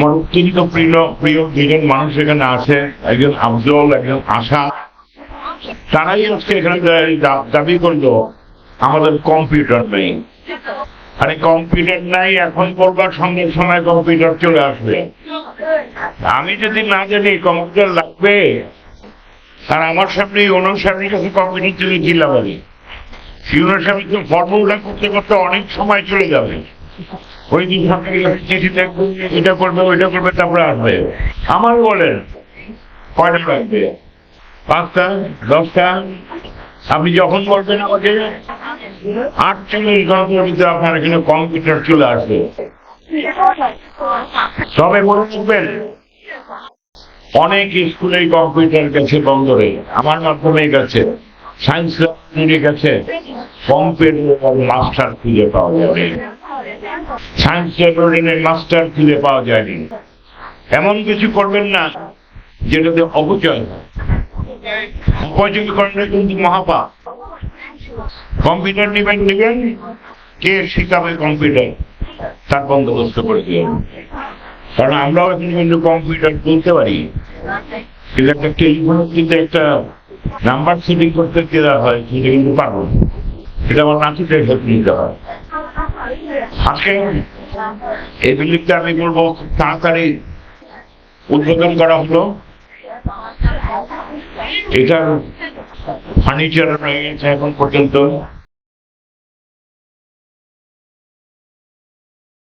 আমার অত্যন্ত প্রিয় প্রিয় দুজন মানুষ এখানে আছে, একজন আফজল, একজন আশা। তারাই আজকে এখানে দাবি করল, আমাদের কম্পিউটার নেই। আরে কম্পিউটার নাই, এখন বলবার সঙ্গে সময় কম্পিউটার চলে আসবে। আমি যদি না জানি কম্পিউটার লাগবে, আর আমার সামনে ওনার সামনে কাছে কম্পিউটার চলে দিলাম আমি সামনে তো ফর্মুলা করতে করতে অনেক সময় চলে যাবে। ওই দিন সকালে চিঠি দেখবে, এটা করবে, ওইটা করবে, তারপরে আসবে। আমার বলেন, কয়টা লাগবে? পাঁচটা, দশটা? আপনি যখন বলবেন আমাকে, আটচল্লিশ ঘণ্টার ভিতরে আপনার এখানে কম্পিউটার চলে আসবে। তবে মনে রাখবেন, অনেক স্কুলেই কম্পিউটার গেছে বন্দরে, আমার মাধ্যমে গেছে। সায়েন্স লাইব্রেরি গেছে কম্পিউটার মাস্টার খুঁজে পাওয়া যাবে। সায়েন্স মাস্টার পাওয়া যায়নি। এমন কিছু করবেন না, যেটাতে অপচয় অপচয় কিন্তু কম্পিউটার নেবেন নেবেন, কে শিখাবে কম্পিউটার, তার বন্দোবস্ত করে দিবেন। কারণ আমরাও এখন কিন্তু কম্পিউটার তুলতে পারি। কিন্তু একটা কিন্তু একটা নাম্বার সেটিং করতে দেওয়া হয়, সেটা কিন্তু পারব। সেটা আমার হেল্প নিতে হয়। আজকে এই বিল্ডিংটা আমি বলব, তাড়াতাড়ি উদ্বোধন করা হলো। এটার ফার্নিচার রয়ে গেছে এখন পর্যন্ত।